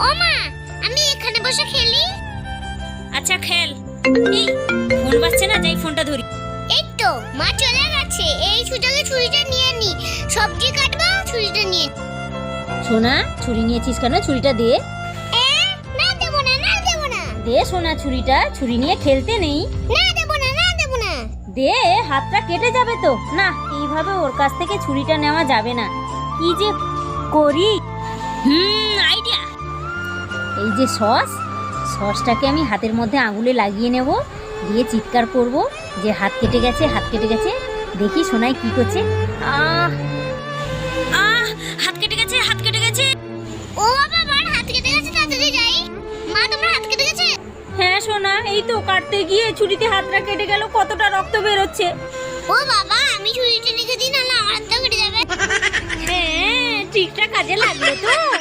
ও মা আমি এখানে বসে খেলি। আচ্ছা খেল। এই ফোন বাজছে না? যাই ফোনটা ধরি। এই তো মা চলে গেছে। এই সুযোগে ছুরিটা নিয়ে নি। সবজি কাটবো ছুরিটা নিয়ে সোনা ছুরি নিয়েছিস কেন? ছুরিটা দে। এ, না দেবো না না দেবো না। দে সোনা ছুরিটা ছুরি নিয়ে খেলতে নেই। না দেবো না না দেবো না। দে হাতটা কেটে যাবে তো। না এইভাবে ওর কাছ থেকে ছুরিটা নেওয়া যাবে না। কি যে করি। হুম এই যে সস সসটাকে আমি হাতের মধ্যে আঙুলে লাগিয়ে নেব দিয়ে চিৎকার করব যে হাত কেটে গেছে হাত কেটে গেছে। দেখি সোনাই কি করছে। আহ! আহ! হাত কেটে গেছে হাত কেটে গেছে। ও বাবা আমার হাত কেটে গেছে তাড়াতাড়ি যাই। মা তোমার হাত কেটে গেছে? হ্যাঁ সোনা এই তো কাটতে গিয়ে ছুরিতে হাতটা কেটে গেল কতটা রক্ত বেরোচ্ছে। ও বাবা আমি ছুরিটা রেখে দিই না আমার হাতটা কেটে যাবে। হ্যাঁ ঠিকঠাক কাজে লাগল তো।